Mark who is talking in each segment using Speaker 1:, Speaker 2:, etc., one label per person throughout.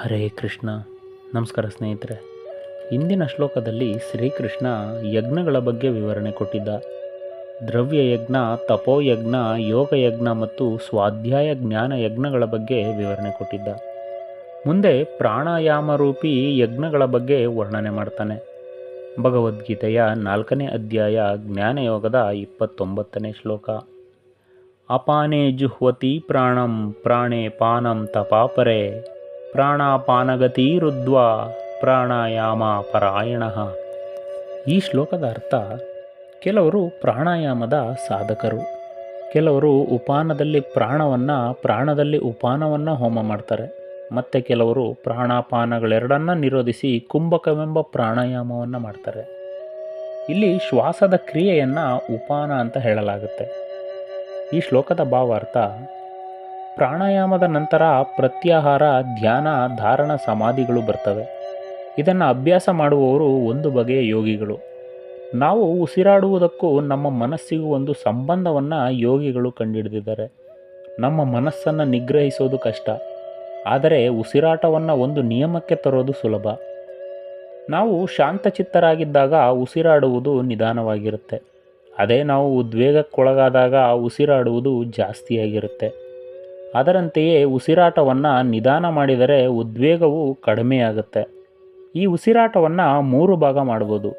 Speaker 1: ಹರೇ ಕೃಷ್ಣ. ನಮಸ್ಕಾರ ಸ್ನೇಹಿತರೆ. ಇಂದಿನ ಶ್ಲೋಕದಲ್ಲಿ ಶ್ರೀಕೃಷ್ಣ ಯಜ್ಞಗಳ ಬಗ್ಗೆ ವಿವರಣೆ ಕೊಟ್ಟಿದ್ದ. ದ್ರವ್ಯ ಯಜ್ಞ ತಪೋಯಜ್ಞ, ಯೋಗಯಜ್ಞ ಮತ್ತು ಸ್ವಾಧ್ಯಾಯ ಜ್ಞಾನ ಯಜ್ಞಗಳ ಬಗ್ಗೆ ವಿವರಣೆ ಕೊಟ್ಟಿದ್ದ. ಮುಂದೆ ಪ್ರಾಣಾಯಾಮ ರೂಪಿ ಯಜ್ಞಗಳ ಬಗ್ಗೆ ವರ್ಣನೆ ಮಾಡ್ತಾನೆ. ಭಗವದ್ಗೀತೆಯ ನಾಲ್ಕನೇ ಅಧ್ಯಾಯ ಜ್ಞಾನಯೋಗದ ಇಪ್ಪತ್ತೊಂಬತ್ತನೇ ಶ್ಲೋಕ. ಅಪಾನೇ ಜುಹ್ವತಿ ಪ್ರಾಣಂ, ಪ್ರಾಣೇ ಪಾನಂ ತಪಾಪರೆ. ಪ್ರಾಣಾಪಾನಗತಿರುದ್ವ ಪ್ರಾಣಾಯಾಮ ಪರಾಯಣ. ಈ ಶ್ಲೋಕದ ಅರ್ಥ ಕೆಲವರು ಪ್ರಾಣಾಯಾಮದ ಸಾಧಕರು, ಕೆಲವರು ಉಪಾನದಲ್ಲಿ ಪ್ರಾಣವನ್ನು ಪ್ರಾಣದಲ್ಲಿ ಉಪಾನವನ್ನು ಹೋಮ ಮಾಡ್ತಾರೆ, ಮತ್ತು ಕೆಲವರು ಪ್ರಾಣಾಪಾನಗಳೆರಡನ್ನ ನಿರೋಧಿಸಿ ಕುಂಭಕವೆಂಬ ಪ್ರಾಣಾಯಾಮವನ್ನು ಮಾಡ್ತಾರೆ. ಇಲ್ಲಿ ಶ್ವಾಸದ ಕ್ರಿಯೆಯನ್ನು ಉಪಾನ ಅಂತ ಹೇಳಲಾಗುತ್ತೆ. ಈ ಶ್ಲೋಕದ ಭಾವಾರ್ಥ ಪ್ರಾಣಾಯಾಮದ ನಂತರ ಪ್ರತ್ಯಾಹಾರ, ಧ್ಯಾನ, ಧಾರಣ, ಸಮಾಧಿಗಳು ಬರ್ತವೆ. ಇದನ್ನು ಅಭ್ಯಾಸ ಮಾಡುವವರು ಒಂದು ಬಗೆಯ ಯೋಗಿಗಳು. ನಾವು ಉಸಿರಾಡುವುದಕ್ಕೂ ನಮ್ಮ ಮನಸ್ಸಿಗೂ ಒಂದು ಸಂಬಂಧವನ್ನು ಯೋಗಿಗಳು ಕಂಡುಹಿಡಿದಿದ್ದಾರೆ ನಮ್ಮ ಮನಸ್ಸನ್ನು ನಿಗ್ರಹಿಸೋದು ಕಷ್ಟ. ಆದರೆ ಉಸಿರಾಟವನ್ನು ಒಂದು ನಿಯಮಕ್ಕೆ ತರೋದು ಸುಲಭ. ನಾವು ಶಾಂತಚಿತ್ತರಾಗಿದ್ದಾಗ ಉಸಿರಾಡುವುದು ನಿಧಾನವಾಗಿರುತ್ತೆ. ಅದೇ ನಾವು ಉದ್ವೇಗಕ್ಕೊಳಗಾದಾಗ ಉಸಿರಾಡುವುದು ಜಾಸ್ತಿಯಾಗಿರುತ್ತೆ. ಅದರಂತೆಯೇ ಉಸಿರಾಟವನ್ನು ನಿಧಾನ ಮಾಡಿದರೆ ಉದ್ವೇಗವು ಕಡಿಮೆಯಾಗುತ್ತೆ. ಈ ಉಸಿರಾಟವನ್ನು ಮೂರು ಭಾಗ ಮಾಡ್ಬೋದು.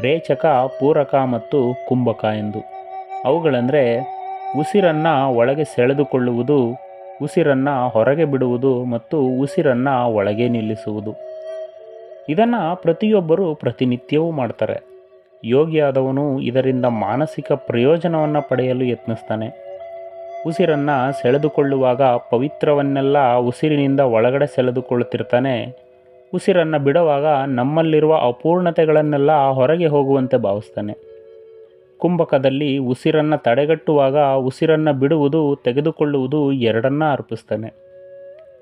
Speaker 1: ರೇಚಕ, ಪೂರಕ ಮತ್ತು ಕುಂಭಕ ಎಂದು. ಅವುಗಳೆಂದರೆ ಉಸಿರನ್ನು ಒಳಗೆ ಸೆಳೆದುಕೊಳ್ಳುವುದು, ಉಸಿರನ್ನು ಹೊರಗೆ ಬಿಡುವುದು ಮತ್ತು ಉಸಿರನ್ನು ಒಳಗೆ ನಿಲ್ಲಿಸುವುದು. ಇದನ್ನು ಪ್ರತಿಯೊಬ್ಬರು ಪ್ರತಿನಿತ್ಯವೂ ಮಾಡ್ತಾರೆ. ಯೋಗಿಯಾದವನು ಇದರಿಂದ ಮಾನಸಿಕ ಪ್ರಯೋಜನವನ್ನು ಪಡೆಯಲು ಯತ್ನಿಸ್ತಾನೆ. ಉಸಿರನ್ನು ಸೆಳೆದುಕೊಳ್ಳುವಾಗ ಪವಿತ್ರವನ್ನೆಲ್ಲ ಉಸಿರಿನಿಂದ ಒಳಗಡೆ ಸೆಳೆದುಕೊಳ್ಳುತ್ತಿರ್ತಾನೆ. ಉಸಿರನ್ನು ಬಿಡುವಾಗ ನಮ್ಮಲ್ಲಿರುವ ಅಪೂರ್ಣತೆಗಳನ್ನೆಲ್ಲ ಹೊರಗೆ ಹೋಗುವಂತೆ ಭಾವಿಸ್ತಾನೆ. ಕುಂಭಕದಲ್ಲಿ ಉಸಿರನ್ನು ತಡೆಗಟ್ಟುವಾಗ ಉಸಿರನ್ನು ಬಿಡುವುದು, ತೆಗೆದುಕೊಳ್ಳುವುದು ಎರಡನ್ನ ಅರ್ಪಿಸ್ತಾನೆ.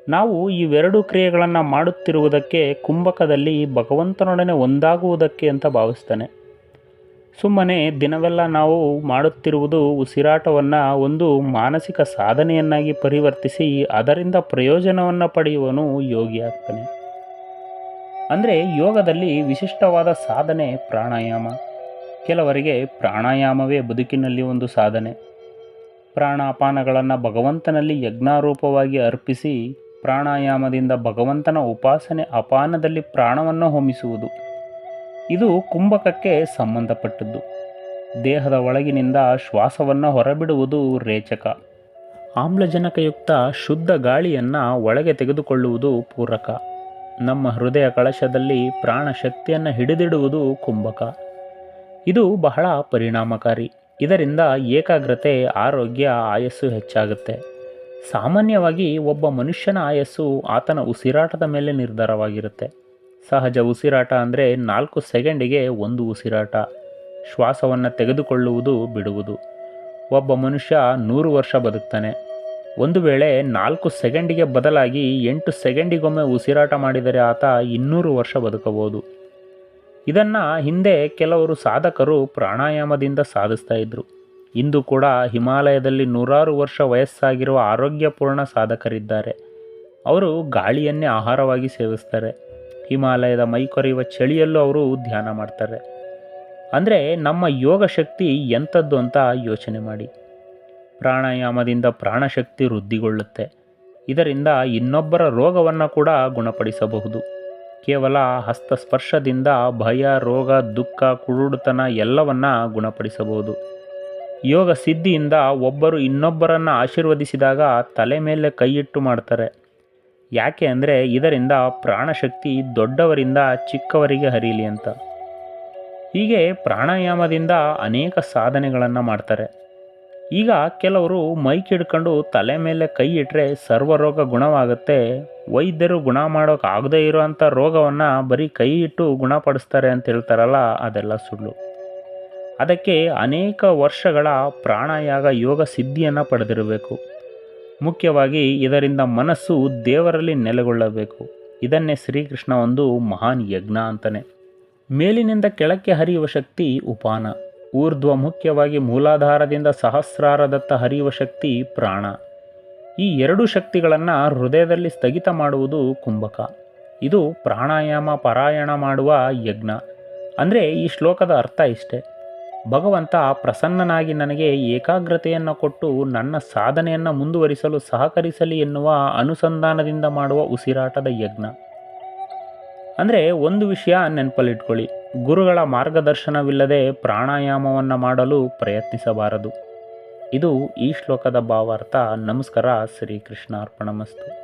Speaker 1: ನಾವು ಇವೆರಡು ಕ್ರಿಯೆಗಳನ್ನು ಮಾಡುತ್ತಿರುವುದಕ್ಕೆ ಕುಂಭಕದಲ್ಲಿ ಭಗವಂತನೊಡನೆ ಒಂದಾಗುವುದಕ್ಕೆ ಅಂತ ಭಾವಿಸ್ತಾನೆ. ಸುಮ್ಮನೆ ದಿನವೆಲ್ಲ ನಾವು ಮಾಡುತ್ತಿರುವುದು ಉಸಿರಾಟವನ್ನು ಒಂದು ಮಾನಸಿಕ ಸಾಧನೆಯನ್ನಾಗಿ ಪರಿವರ್ತಿಸಿ ಅದರಿಂದ ಪ್ರಯೋಜನವನ್ನು ಪಡೆಯುವನು ಯೋಗಿ ಆಗ್ತಾನೆ ಅಂದರೆ ಯೋಗದಲ್ಲಿ ವಿಶಿಷ್ಟವಾದ ಸಾಧನೆ ಪ್ರಾಣಾಯಾಮ. ಕೆಲವರಿಗೆ ಪ್ರಾಣಾಯಾಮವೇ ಬದುಕಿನಲ್ಲಿ ಒಂದು ಸಾಧನೆ. ಪ್ರಾಣಾಪಾನಗಳನ್ನು ಭಗವಂತನಲ್ಲಿ ಯಜ್ಞಾರೂಪವಾಗಿ ಅರ್ಪಿಸಿ ಪ್ರಾಣಾಯಾಮದಿಂದ ಭಗವಂತನ ಉಪಾಸನೆ ಅಪಾನದಲ್ಲಿ ಪ್ರಾಣವನ್ನು ಹೋಮಿಸುವುದು. ಇದು ಕುಂಭಕಕ್ಕೆ ಸಂಬಂಧಪಟ್ಟದ್ದು. ದೇಹದ ಒಳಗಿನಿಂದ ಶ್ವಾಸವನ್ನು ಹೊರಬಿಡುವುದು ರೇಚಕ. ಆಮ್ಲಜನಕಯುಕ್ತ ಶುದ್ಧ ಗಾಳಿಯನ್ನು ಒಳಗೆ ತೆಗೆದುಕೊಳ್ಳುವುದು ಪೂರಕ. ನಮ್ಮ ಹೃದಯ ಕಳಶದಲ್ಲಿ ಪ್ರಾಣಶಕ್ತಿಯನ್ನು ಹಿಡಿದಿಡುವುದು ಕುಂಭಕ. ಇದು ಬಹಳ ಪರಿಣಾಮಕಾರಿ. ಇದರಿಂದ ಏಕಾಗ್ರತೆ, ಆರೋಗ್ಯ, ಆಯಸ್ಸು ಹೆಚ್ಚಾಗುತ್ತೆ. ಸಾಮಾನ್ಯವಾಗಿ ಒಬ್ಬ ಮನುಷ್ಯನ ಆಯಸ್ಸು ಆತನ ಉಸಿರಾಟದ ಮೇಲೆ ನಿರ್ಧಾರವಾಗಿರುತ್ತೆ. ಸಹಜ ಉಸಿರಾಟ ಅಂದರೆ ನಾಲ್ಕು ಸೆಕೆಂಡಿಗೆ ಒಂದು ಉಸಿರಾಟ. ಶ್ವಾಸವನ್ನು ತೆಗೆದುಕೊಳ್ಳುವುದು ಬಿಡುವುದು. ಒಬ್ಬ ಮನುಷ್ಯ ನೂರು ವರ್ಷ ಬದುಕ್ತಾನೆ. ಒಂದು ವೇಳೆ ನಾಲ್ಕು ಸೆಕೆಂಡಿಗೆ ಬದಲಾಗಿ ಎಂಟು ಸೆಕೆಂಡಿಗೊಮ್ಮೆ ಉಸಿರಾಟ ಮಾಡಿದರೆ ಆತ ಇನ್ನೂರು ವರ್ಷ ಬದುಕಬಹುದು. ಇದನ್ನು ಹಿಂದೆ ಕೆಲವರು ಸಾಧಕರು ಪ್ರಾಣಾಯಾಮದಿಂದ ಸಾಧಿಸ್ತಾ ಇದ್ದರು ಇಂದು ಕೂಡ ಹಿಮಾಲಯದಲ್ಲಿ ನೂರಾರು ವರ್ಷ ವಯಸ್ಸಾಗಿರುವ ಆರೋಗ್ಯಪೂರ್ಣ ಸಾಧಕರಿದ್ದಾರೆ. ಅವರು ಗಾಳಿಯನ್ನೇ ಆಹಾರವಾಗಿ ಸೇವಿಸ್ತಾರೆ. ಹಿಮಾಲಯದ ಮೈಕೊರೆಯುವ ಚಳಿಯಲ್ಲೂ ಅವರು ಧ್ಯಾನ ಮಾಡ್ತಾರೆ. ಅಂದರೆ ನಮ್ಮ ಯೋಗ ಶಕ್ತಿ ಎಂಥದ್ದು ಅಂತ ಯೋಚನೆ ಮಾಡಿ. ಪ್ರಾಣಾಯಾಮದಿಂದ ಪ್ರಾಣಶಕ್ತಿ ವೃದ್ಧಿಗೊಳ್ಳುತ್ತೆ. ಇದರಿಂದ ಇನ್ನೊಬ್ಬರ ರೋಗವನ್ನು ಕೂಡ ಗುಣಪಡಿಸಬಹುದು. ಕೇವಲ ಹಸ್ತಸ್ಪರ್ಶದಿಂದ ಭಯ, ರೋಗ, ದುಃಖ, ಕುರುಡುತನ ಎಲ್ಲವನ್ನ ಗುಣಪಡಿಸಬಹುದು. ಯೋಗ ಸಿದ್ಧಿಯಿಂದ ಒಬ್ಬರು ಇನ್ನೊಬ್ಬರನ್ನು ಆಶೀರ್ವದಿಸಿದಾಗ ತಲೆ ಮೇಲೆ ಕೈಯಿಟ್ಟು ಮಾಡ್ತಾರೆ. ಯಾಕೆ ಅಂದರೆ ಇದರಿಂದ ಪ್ರಾಣಶಕ್ತಿ ದೊಡ್ಡವರಿಂದ ಚಿಕ್ಕವರಿಗೆ ಹರಿಯಲಿ ಅಂತ. ಹೀಗೆ ಪ್ರಾಣಾಯಾಮದಿಂದ ಅನೇಕ ಸಾಧನೆಗಳನ್ನು ಮಾಡ್ತಾರೆ. ಈಗ ಕೆಲವರು ಮೈಕ್ ಹಿಡ್ಕೊಂಡು ತಲೆ ಮೇಲೆ ಕೈ ಇಟ್ಟರೆ ಸರ್ವರೋಗ ಗುಣವಾಗುತ್ತೆ, ವೈದ್ಯರು ಗುಣ ಮಾಡೋಕೆ ಆಗದೇ ಇರೋವಂಥ ರೋಗವನ್ನು ಬರೀ ಕೈ ಇಟ್ಟು ಗುಣಪಡಿಸ್ತಾರೆ ಅಂತ ಹೇಳ್ತಾರಲ್ಲ, ಅದೆಲ್ಲ ಸುಳ್ಳು. ಅದಕ್ಕೆ ಅನೇಕ ವರ್ಷಗಳ ಪ್ರಾಣಾಯಾಗ ಯೋಗ ಸಿದ್ಧಿಯನ್ನು ಪಡೆದಿರಬೇಕು. ಮುಖ್ಯವಾಗಿ ಇದರಿಂದ ಮನಸ್ಸು ದೇವರಲ್ಲಿ ನೆಲೆಗೊಳ್ಳಬೇಕು. ಇದನ್ನೇ ಶ್ರೀಕೃಷ್ಣ ಒಂದು ಮಹಾನ್ ಯಜ್ಞ ಅಂತಾನೆ. ಮೇಲಿನಿಂದ ಕೆಳಕ್ಕೆ ಹರಿಯುವ ಶಕ್ತಿ ಉಪಾನ. ಊರ್ಧ್ವ ಮುಖ್ಯವಾಗಿ ಮೂಲಾಧಾರದಿಂದ ಸಹಸ್ರಾರದತ್ತ ಹರಿಯುವ ಶಕ್ತಿ ಪ್ರಾಣ. ಈ ಎರಡು ಶಕ್ತಿಗಳನ್ನು ಹೃದಯದಲ್ಲಿ ಸ್ಥಗಿತ ಮಾಡುವುದು ಕುಂಭಕ. ಇದು ಪ್ರಾಣಾಯಾಮ, ಪಾರಾಯಣ ಮಾಡುವ ಯಜ್ಞ. ಅಂದರೆ ಈ ಶ್ಲೋಕದ ಅರ್ಥ ಇಷ್ಟೇ. ಭಗವಂತ ಪ್ರಸನ್ನನಾಗಿ ನನಗೆ ಏಕಾಗ್ರತೆಯನ್ನು ಕೊಟ್ಟು ನನ್ನ ಸಾಧನೆಯನ್ನು ಮುಂದುವರಿಸಲು ಸಹಕರಿಸಲಿ ಎನ್ನುವ ಅನುಸಂಧಾನದಿಂದ ಮಾಡುವ ಉಸಿರಾಟದ ಯಜ್ಞ. ಅಂದರೆ ಒಂದು ವಿಷಯ ನೆನಪಲ್ಲಿಟ್ಕೊಳ್ಳಿ. ಗುರುಗಳ ಮಾರ್ಗದರ್ಶನವಿಲ್ಲದೆ ಪ್ರಾಣಾಯಾಮವನ್ನು ಮಾಡಲು ಪ್ರಯತ್ನಿಸಬಾರದು. ಇದು ಈ ಶ್ಲೋಕದ ಭಾವಾರ್ಥ. ನಮಸ್ಕಾರ. ಶ್ರೀ ಕೃಷ್ಣ ಅರ್ಪಣಮಸ್ತು